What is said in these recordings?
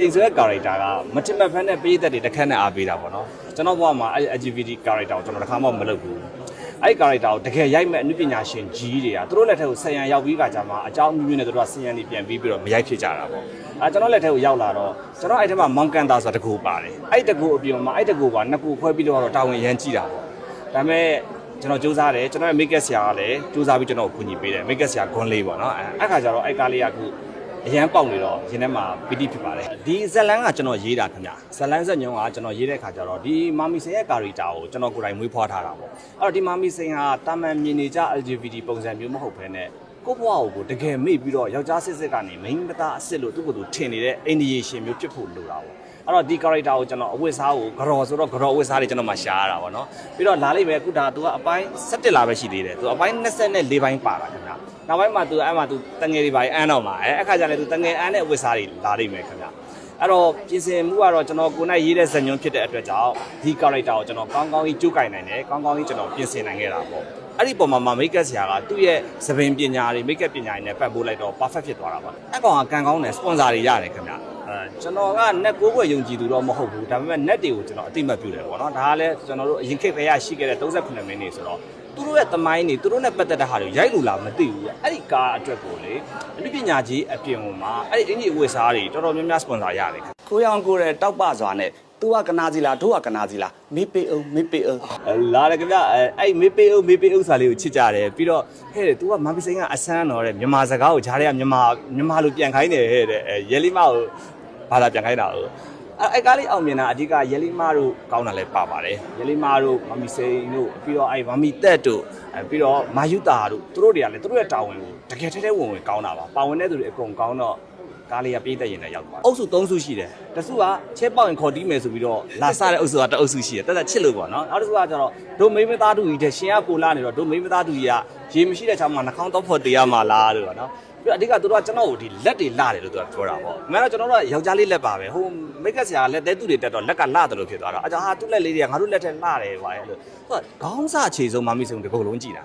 အိမ်ဆိုတဲ့ character ကမထင်မှတ်ဖက်နဲ့ပေးသက်တွေတစ်ခက်နဲ့အားပေးတာပေါ့နော်ကျွန်တော်ဘဝမှာအဲ့ LGBT character ကိုကျွန်တော်တစ်ခါမှမလုပ်ဘူးအဲ့ character ကိုတကယ်ရိုက်မဲ့အနုပညာရှင်ကြီးတွေကသူတို့လက်ထက်ကိုဆယ်ရန်ရောက်ပြီးကကြမှာအကြောင်းအမျိုးမျိုးနဲ့သူတို့ကဆယ်ရန်တွေပြန်ပြီးပြီးတော့မရိုက်ဖြစ်ကြတာပေါ့အဲကျွန်တော်လက်ထက်ကိုရောက်လာတော့ကျွန်တော်အဲ့ထက်မှာမောင်ကန်တာဆိုတာတကူပါတယ်အဲ့တကူအပြင်မှာအဲ့တကူကနှစ်ကူခွဲပြီးတော့တာဝန်ရမ်းကြည့်တာပေါ့ဒါပေမဲ့ကျွန်တော်စူးစမ်းတယ်ကျွန်တော်ရဲ့ make up ဆရာကလည်းစူးစမ်းပြီးကျွန်တော်ကိုကူညီပေးတယ် make up ဆရာဂွန်လေးပေါ့နော်အဲအဲ့ခါကျတော့အဲ့ကားလေးကအခု အရန်ပေါက်နေတော့ရင်ထဲမှာပီတိဖြစ်ပါတယ်ဒီဇက်လန်းကကျွန်တော်ရေးတာခင်ဗျဇက်လန်းဇက်ညုံကကျွန်တော်ရေးတဲ့ခါကျတော့ဒီမာမီစိန်ရဲ့ကာရီတာကိုကျွန်တော်ကိုယ်တိုင်မွေးဖွားထားတာပေါ့အဲ့တော့ဒီမာမီစိန်ဟာတာမန်မြင်နေကြ LGBT ပုံစံမျိုးမဟုတ်ဘဲနဲ့ကိုယ့်ဘဝကိုတကယ်မေ့ပြီးတော့ယောက်ျားစစ်စစ်ကနေမိန်းမသားအစ်စ်လို့သူ့ကိုယ်သူထင်နေတဲ့အိန္ဒိယရှင်မျိုးဖြစ်ဖို့လိုတာပေါ့အဲ့တော့ဒီ character ကိုကျွန်တော်အဝတ်စားကိုဂရော်ဆိုတော့ဂရော်အဝတ်စားတွေကျွန်တော်မှရှားရတာပေါ့နော်ပြီးတော့လာလိမ့်မယ်အခုဒါသူကအပိုင်း17လာပဲရှိသေးတယ်သူအပိုင်း24ပိုင်းပါတာခင်ဗျ နောက်ပိုင်းမှာသူအဲ့မှာသူတငယ်တွေပါအန်းတော့မှာအဲ့အခါကျလည်းသူတငယ်အန်းတဲ့အဝတ်စားတွေလာလိမ့်မယ်ခင်ဗျအဲ့တော့ပြင်ဆင်မှုကတော့ကျွန်တော်ကိုယ်နဲ့ရေးတဲ့ဇာတ်ညွှန်းဖြစ်တဲ့အတွက်ကြောင့်ဒီ character ကိုကျွန်တော်ကောင်းကောင်းကြီးကြိုးကင်နိုင်တယ်ကောင်းကောင်းကြီးကျွန်တော်ပြင်ဆင်နိုင်ခဲ့တာပေါ့အဲ့ဒီပုံမှာမှာ make up ဆရာကသူ့ရဲ့သပင်ပညာတွေ make up ပညာတွေနဲ့ပတ်ပိုးလိုက်တော့ perfect ဖြစ်သွားတာပါအဲ့ကောင်ကကန်ကောင်းတယ် sponsor တွေရတယ်ခင်ဗျ အဲကျွန်တော်က net ကိုကိုယ်ယုံကြည်သူတော့မဟုတ်ဘူးဒါပေမဲ့ net တွေကိုကျွန်တော်အတိမတ်ပြုတယ်ပေါ့နော်ဒါကလည်းကျွန်တော်တို့အရင်ခေတ်ကရရှိခဲ့တဲ့38မိနစ်ဆိုတော့သူတို့ရဲ့သမိုင်းတွေသူတို့နဲ့ပတ်သက်တဲ့ဟာတွေရိုက်လို့လားမသိဘူးအဲ့ဒီကားအတွက်ကိုလေအနုပညာကြီးအပြင်မှာအဲ့ဒီအင်ဂျီဝေစားတွေတော်တော်များများ sponsor ရတယ်ခင်ကိုရောင်ကိုရဲတောက်ပစွာနဲ့သူကကနာစီလားတို့ကကနာစီလားမေးပေးအောင်မေးပေးအောင်လာတယ်ခင်ဗျအဲအဲ့မေးပေးအောင်မေးပေးအောင်ဆိုတာလေးကိုချစ်ကြတယ်ပြီးတော့ဟဲ့သူကမမစိန်ကအဆန်းတော်တဲ့မြန်မာစကားကိုဂျားတွေကမြန်မာမြန်မာလိုပြန်ခိုင်းတယ်ဟဲ့တဲ့ရဲလိမကို ဘာသာပြန်ခိုင်းတာဟုတ်အဲ့အဲ့ကားလေးအောင်မြင်တာအဓိကရဲလိမတို့ကောင်းတာလည်းပါပါတယ်ရဲလိမတို့မမစိန်တို့ပြီးတော့အဲ့မမီတက်တို့အဲပြီးတော့မာယုတာတို့သူတို့တွေကလည်းသူတို့ရဲ့တာဝန်ကိုတကယ်ထဲထဲဝင်ဝင်ကောင်းတာပါပါဝင်တဲ့သူတွေအကုန်ကောင်းတော့ကားလေးကပြေးသက်ရင်လည်းရောက်သွားအုပ်စု၃စုရှိတယ်တစုကချဲပေါက်ရင်ခေါ်တီးမယ်ဆိုပြီးတော့လာစတဲ့အုပ်စုကတအုပ်စုရှိတယ်တက်တက်ချစ်လို့ပေါ့နော်နောက်တစ်စုကကျတော့ဒိုမိန်းမသားတူကြီးတဲ့ရှင်ကကိုလာနေတော့ဒိုမိန်းမသားတူကြီးကရေမရှိတဲ့ချောင်းမှာနှာခေါင်းတော့ဖော်တရားမှာလားလို့ပေါ့နော် ပြီးတော့အဓိကသူတို့ကကျွန်တော်ကိုဒီလက်တွေလာတယ်လို့သူကပြောတာပေါ့အမှန်တော့ကျွန်တော်တို့ကယောက်ျားလေးလက်ပါပဲဟိုမိတ်ကဆရာကလက်သေးသူတွေတက်တော့လက်ကလာတယ်လို့ဖြစ်သွားတော့အကြောင်းဟာသူ့လက်လေးတွေကငါတို့လက်ထက်လာတယ်ပါရဲ့လို့သူကခေါင်းစာခြေဆုံးမမီဆုံးတစ်ကုတ်လုံးကြည့်တာ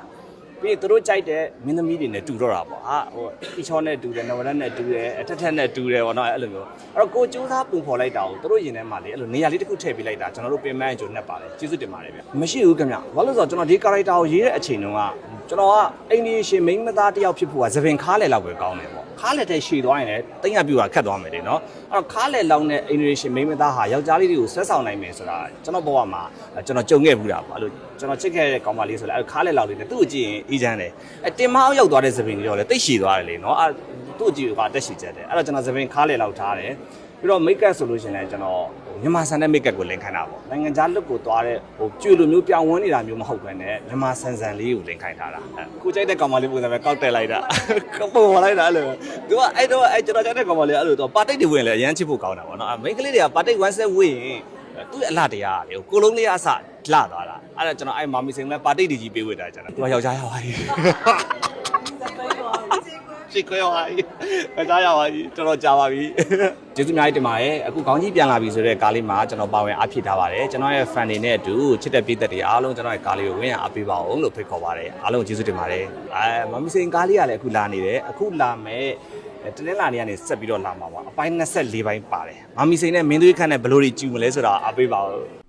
ပြီးသူတို့ကြိုက်တဲ့မင်းသမီးတွေနဲ့တူတော့တာပေါ့ဟာဟိုအီချောနဲ့တူတယ်နဝရက်နဲ့တူတယ်အထက်ထက်နဲ့တူတယ်ပေါ့နော်အဲ့လိုမျိုးအဲ့တော့ကိုစူးစမ်းပုံဖော်လိုက်တာကိုသူတို့ရင်ထဲမှာလေအဲ့လိုနေရာလေးတစ်ခုထည့်ပေးလိုက်တာကျွန်တော်တို့ပင်မန်းကြုံနဲ့ပါတယ်ကျေးဇူးတင်ပါတယ်ဗျမရှိဘူးခင်ဗျဘာလို့လဲဆိုတော့ကျွန်တော်ဒီ character ကိုရေးတဲ့အချိန်တုန်းကကျွန်တော်ကအိန္ဒိယရှင်မိန်းမသားတစ်ယောက်ဖြစ်ဖို့ကသပင်ခါးလေလောက်ပဲကောင်းတယ်ပေါ့ခါးလေတဲ့ရှည်သွားရင်လည်းတိတ်ရပြူတာခတ်သွားမယ်လေနော်အဲ့တော့ခါးလေလောက်နဲ့အိန္ဒိယရှင်မိန်းမသားဟာယောက်ျားလေးတွေကိုဆွဲဆောင်နိုင်မယ်ဆိုတာကျွန်တော်ဘဝမှာကျွန်တော်ကြုံခဲ့ဘူးတာပေါ့အဲ့လိုကျွန်တော်ချစ်ခဲ့တဲ့ကောင်မလေးဆိုလဲအဲ့ခါးလေလောက်လေးနဲ့သူ့ကိုကြည့်ရင်အေးချမ်းတယ်အဲတင်မအောင်ရောက်သွားတဲ့သပင်တွေတော့လေတိတ်ရှည်သွားတယ်လေနော်အဲ့သူ့ကြည့်ကတက်ရှည်ချက်တယ်အဲ့တော့ကျွန်တော်သပင်ခါးလေလောက်ထားတယ်ပြီးတော့ make up ဆိုလို့ရှိရင်လည်းကျွန်တော်မြန်မာဆန်တဲ့ make up ကိုလင်ခိုင်းတာပေါ့နိုင်ငံခြားလွတ်ကိုသွားတဲ့ဟိုကျွေလိုမျိုးပြောင်းဝန်းနေတာမျိုးမဟုတ်ဘဲနဲ့မြန်မာဆန်ဆန်လေးကိုလင်ခိုင်းထားတာအဲကိုကြိုက်တဲ့ကောင်မလေးပုံစံပဲကောက်တက်လိုက်တာပုံပေါ်လိုက်တာအဲ့လိုသူကအဲ့တော့အဲ့ကျွန်တော်ကြိုက်တဲ့ကောင်မလေးအဲ့လိုတော့ပါတိတ်တွေဝင်လဲအရန်ချစ်ဖို့ကောင်းတာပေါ့နော်အဲ make လေးတွေကပါတိတ် one set ဝင်ရင် သူ့အလှတရားလေကိုလုံးလေးအစလှသွားတာအဲ့ဒါကျွန်တော်အဲ့မာမီစင်လဲပါတိတ်တွေကြီးပေးဝတ်တာကျွန်တော်သူကယောက်ျားရောက်ပါပြီရှိခွဲရောက်ပါပြီယောက်ျားရောက်ပါပြီတော်တော်ကြာပါပြီကျေးဇူးအများကြီးတင်ပါတယ်အခုခေါင်းကြီးပြန်လာပြီဆိုတဲ့ကားလေးမှာကျွန်တော်ပါဝင်အားဖြည့်ထားပါတယ်ကျွန်တော်ရဲ့ fan တွေနဲ့အတူချစ်တဲ့ပြည်သက်တွေအားလုံးကျွန်တော်ရဲ့ကားလေးကိုဝင်ရအားပေးပါအောင်လို့ဖိတ်ခေါ်ပါတယ်အားလုံးကျေးဇူးတင်ပါတယ်အဲမမီစင်ကားလေးကလည်းအခုလာနေတယ်အခုလာမဲ့ တနင်္လာနေ့ကနေဆက်ပြီးတော့လာမှာပါအပိုင်း24ပိုင်းပါတယ်မမီစိန်နဲ့မင်းသွေးခန့်နဲ့ဘယ်လိုတွေကျူမလဲဆိုတာအားပေးပါဦး